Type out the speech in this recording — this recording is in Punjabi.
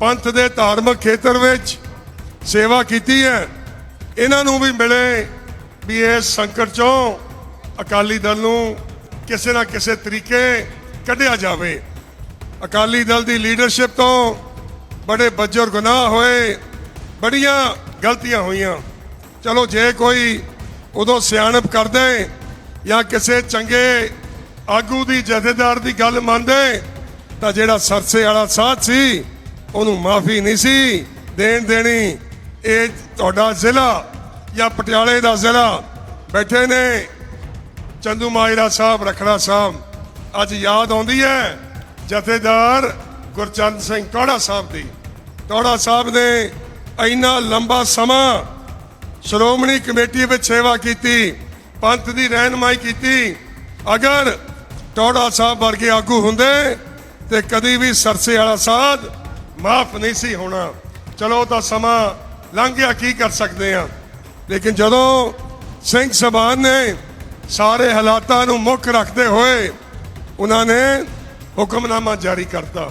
ਪੰਥ ਦੇ ਧਾਰਮਿਕ ਖੇਤਰ ਵਿੱਚ ਸੇਵਾ ਕੀਤੀ ਹੈ। ਇਹਨਾਂ ਨੂੰ ਵੀ ਮਿਲੇ ਵੀ ਇਸ ਸੰਕਟ ਚੋਂ ਅਕਾਲੀ ਦਲ ਨੂੰ ਕਿਸੇ ਨਾ ਕਿਸੇ ਤਰੀਕੇ ਕੱਢਿਆ ਜਾਵੇ। ਅਕਾਲੀ ਦਲ ਦੀ ਲੀਡਰਸ਼ਿਪ ਤੋਂ ਬੜੇ ਬੱਜਰ ਗੁਨਾਹ ਹੋਏ, ਬੜੀਆਂ ਗਲਤੀਆਂ ਹੋਈਆਂ। ਚਲੋ, ਜੇ ਕੋਈ ਉਦੋਂ ਸਿਆਣਪ ਕਰਦੇ ਜਾਂ ਕਿਸੇ ਚੰਗੇ ਆਗੂ ਦੀ ਜਥੇਦਾਰ ਦੀ ਗੱਲ ਮੰਨਦੇ, ਤਾਂ ਜਿਹੜਾ ਸਰਸੇ ਵਾਲਾ ਸਾਥ ਸੀ ਉਹਨੂੰ ਮਾਫੀ ਨਹੀਂ ਸੀ ਦੇਣ ਦੇਣੀ। ਇਹ ਤੁਹਾਡਾ ਜ਼ਿਲ੍ਹਾ ਜਾਂ ਪਟਿਆਲੇ ਦਾ ਜ਼ਿਲ੍ਹਾ ਬੈਠੇ ਨੇ। ਚੰਦੂ ਮਾਇਰਾ ਸਾਹਿਬ, ਰਖੜਾ ਸਾਹਿਬ, ਅੱਜ ਯਾਦ ਆਉਂਦੀ ਹੈ ਜਥੇਦਾਰ ਗੁਰਚੰਦ ਸਿੰਘ ਟੋੜਾ ਸਾਹਿਬ ਦੀ। ਟੋੜਾ ਸਾਹਿਬ ਨੇ ਇੰਨਾ ਲੰਬਾ ਸਮਾਂ ਸ਼੍ਰੋਮਣੀ ਕਮੇਟੀ ਵਿੱਚ ਸੇਵਾ ਕੀਤੀ, ਪੰਥ ਦੀ ਰਹਿਨਮਾਈ ਕੀਤੀ। ਅਗਰ ਟੋੜਾ ਸਾਹਿਬ ਵਰਗੇ ਆਗੂ ਹੁੰਦੇ ਤੇ ਕਦੀ ਵੀ ਸਰਸੇ ਵਾਲਾ ਸਾਧ ਮਾਫ ਨਹੀਂ ਸੀ ਹੋਣਾ। ਚਲੋ ਤਾਂ ਸਮਾਂ ਲੰਘ ਗਿਆ, ਕੀ ਕਰ ਸਕਦੇ ਆ ਲੇਕਿਨ ਜਦੋਂ ਸਿੰਘ ਸਭਾਨ ਨੇ ਸਾਰੇ ਹਾਲਾਤਾਂ ਨੂੰ ਮੁੱਖ ਰੱਖਦੇ ਹੋਏ ਉਹਨਾਂ ਨੇ ਹੁਕਮਨਾਮਾ ਜਾਰੀ ਕਰਤਾ।